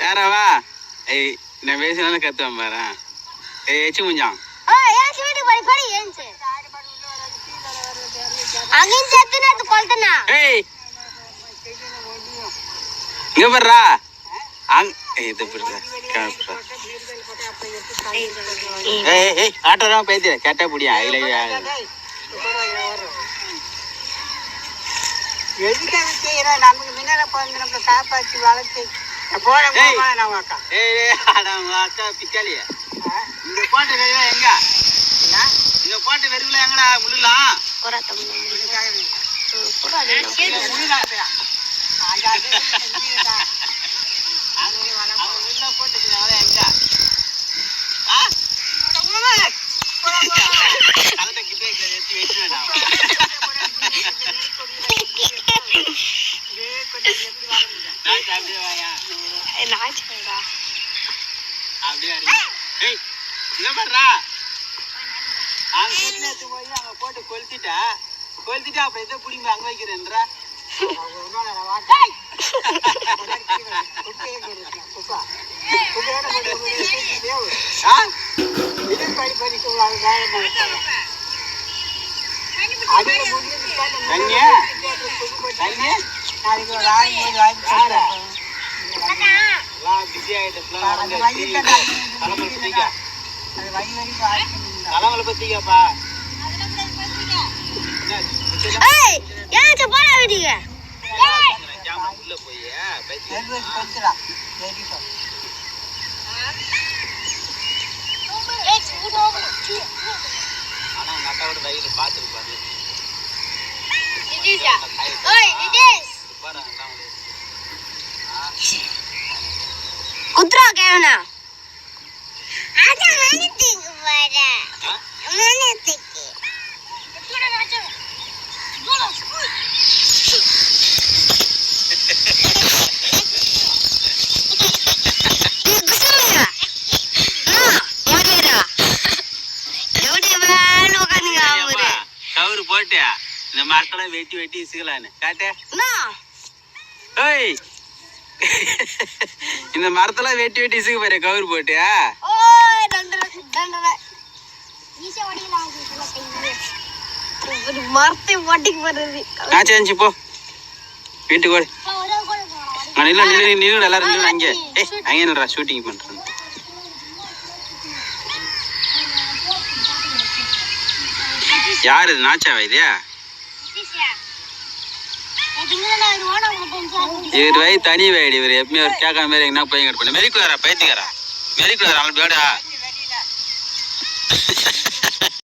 யாராவா ஏய் நான் பேசினாலும் கத்துவேன் பாரு. ஏய் எச்சு முஞ்சான். இங்க பாருடா. அங் இது ஏய் ஏய் ஆட்டோ தான் பேத்து கேட்டா புடியா? இல்லையா எதுக்காக செய்யறோம் நமக்கு முன்னால பிறந்து நம்மளை காப்பாற்றி வளர்த்து ஏய். போமா நான் அக்கா. ஏய் அக்கா பிக்காளியா இந்த போட்டு வெறுவா எங்க? இந்த போட்டு வெறுவல எங்கடா? முள்ளலாம் போறா நான் அப்படியே என்ன பண்றா அங்க போய் அங்க போட்டு கொளுத்திட்டா கொளுத்திட்டா அப்புறம் எதை பிடிங்க அங்க வைக்கிறேன்றா தண்ணியா தண்ணி யாரா எல்லாம் பிஸி ஆயிட்டு தலைமலை பத்திக்கா ஜாமான் உள்ள போய் ஆனா எங்க அக்காவோட வயிறு ஓய் குத்ரா கேவனா அட மனத்துக்கு வர. ஆ? மனத்துக்கு போட்டியா? இந்த மரத்தெல்லாம் வெட்டி வெட்டி இசுக்கலான்னு காட்டு. ஓய் இந்த மரத்தெல்லாம் வெட்டி வெட்டி இசுக்க பாரு கவுரு போட்டியா? மரத்தை மாட்டிக்கு போறது. ஆச்சு அஞ்சு போ. வீட்டுக்கு ஓடு. நில்லு நில்லு நில்லு எல்லாரும் நில்லு அங்கே. ஏய் அங்கே நில்றா ஷூட்டிங் பண்றேன். யார் இது நாச்சாவா இது? இவர் வை தனி வேடி இவர் எப்பவுமே ஒரு கேட்காம மாரி எங்கன்னா போய் பண்ண மெரிக்குலாரா பைத்தியக்காரா? மெரிக்குலாரா அவன் பேடா